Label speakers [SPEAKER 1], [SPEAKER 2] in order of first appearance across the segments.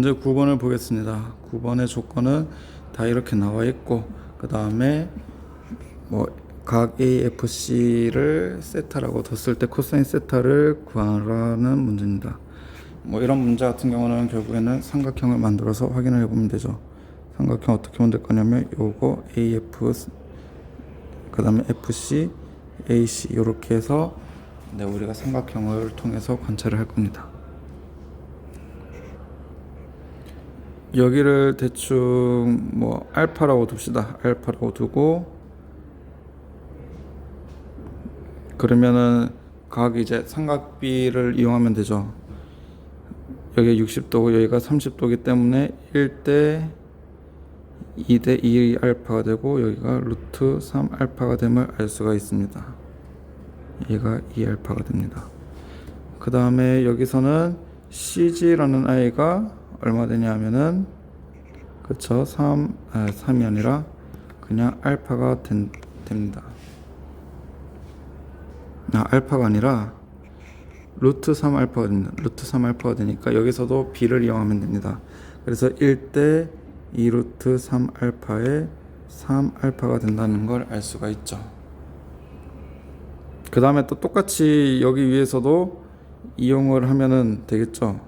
[SPEAKER 1] 먼저 9번을 보겠습니다. 9번의 조건은 다 이렇게 나와 있고 그 다음에 뭐 각 AFC를 세타라고 뒀을 때 코사인 세타를 구하라는 문제입니다. 뭐 이런 문제 같은 경우는 결국에는 삼각형을 만들어서 확인을 해보면 되죠. 삼각형 어떻게 만들 거냐면 요거 AF 그 다음에 FC, AC 이렇게 해서 네, 우리가 삼각형을 통해서 관찰을 할 겁니다. 여기를 대충 뭐 알파라고 둡시다. 알파라고 두고 그러면은 각 이제 삼각비를 이용하면 되죠. 여기 60도고 여기가 30도기 때문에 1대 2대 2 알파가 되고 여기가 루트 3 알파가 됨을 알 수가 있습니다. 얘가 2 알파가 됩니다. 그 다음에 여기서는 CG라는 아이가 얼마 되냐 하면은 그쵸 3, 아, 3이 아니라 그냥 알파가 된, 됩니다. 아, 알파가 아니라 루트 3 알파가 됩니다. 루트 3 알파가 되니까 여기서도 b를 이용하면 됩니다. 그래서 1대 2 루트 3 알파에 3 알파가 된다는 걸 알 수가 있죠. 그 다음에 또 똑같이 여기 위에서도 이용을 하면은 되겠죠.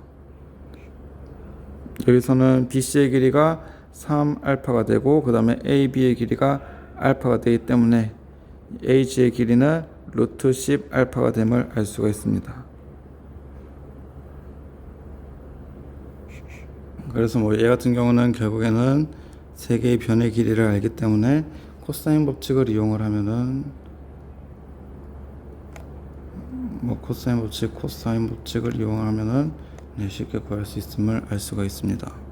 [SPEAKER 1] 여기서는 BC의 길이가 3 알파가 되고 그 다음에 AB의 길이가 알파가 되기 때문에 AG의 길이는 루트 10 알파가 됨을 알 수가 있습니다. 그래서 뭐 얘 같은 경우는 결국에는 세 개의 변의 길이를 알기 때문에 코사인 법칙을 이용을 하면은 뭐 코사인 법칙, 코사인 법칙을 이용하면은 네, 쉽게 구할 수 있음을 알 수가 있습니다.